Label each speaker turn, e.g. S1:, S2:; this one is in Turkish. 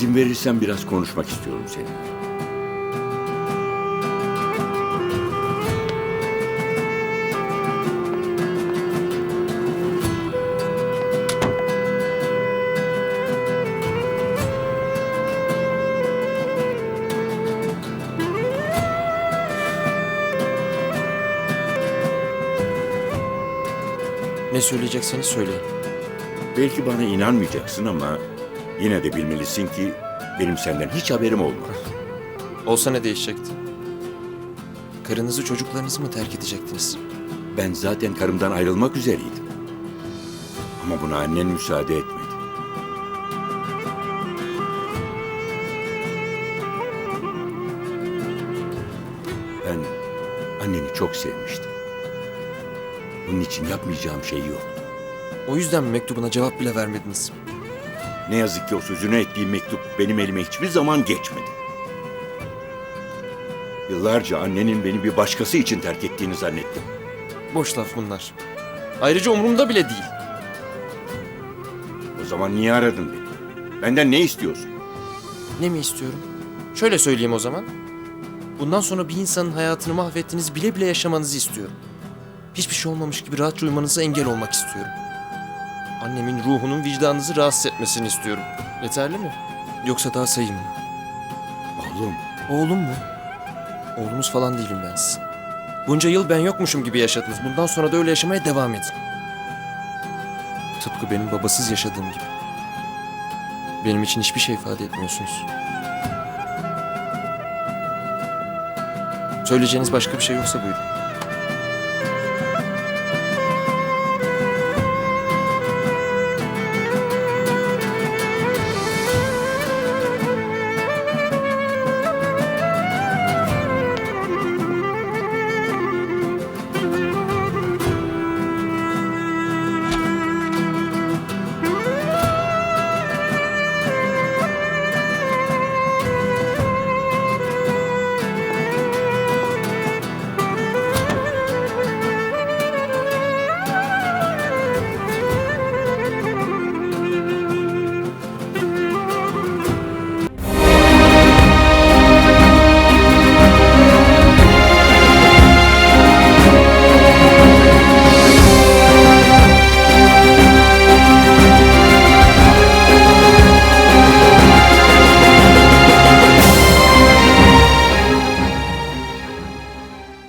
S1: İzin verirsen biraz konuşmak istiyorum seninle.
S2: Ne söyleyecekseniz söyleyin.
S1: Belki bana inanmayacaksın ama yine de bilmelisin ki benim senden hiç haberim olmadı.
S2: Olsa ne değişecekti? Karınızı çocuklarınızı mı terk edecektiniz?
S1: Ben zaten karımdan ayrılmak üzereydim. Ama buna annen müsaade etmedi. Ben anneni çok sevmiştim. Bunun için yapmayacağım şey yoktu.
S2: O yüzden mi mektubuna cevap bile vermediniz?
S1: Ne yazık ki o sözünü ettiğim mektup benim elime hiçbir zaman geçmedi. Yıllarca annenin beni bir başkası için terk ettiğini zannettim.
S2: Boş laf bunlar. Ayrıca umurumda bile değil.
S1: O zaman niye aradın beni? Benden ne istiyorsun?
S2: Ne mi istiyorum? Şöyle söyleyeyim o zaman. Bundan sonra bir insanın hayatını mahvettiniz bile bile yaşamanızı istiyorum. Hiçbir şey olmamış gibi rahatça uyumanıza engel olmak istiyorum. Annemin ruhunun vicdanınızı rahatsız etmesini istiyorum. Yeterli mi? Yoksa daha sayayım mı?
S1: Oğlum,
S2: Oğlum mu? Oğlunuz falan değilim ben sizin. Bunca yıl ben yokmuşum gibi yaşadınız. Bundan sonra da öyle yaşamaya devam edin. Tıpkı benim babasız yaşadığım gibi. Benim için hiçbir şey ifade etmiyorsunuz. Söyleyeceğiniz başka bir şey yoksa buyurun.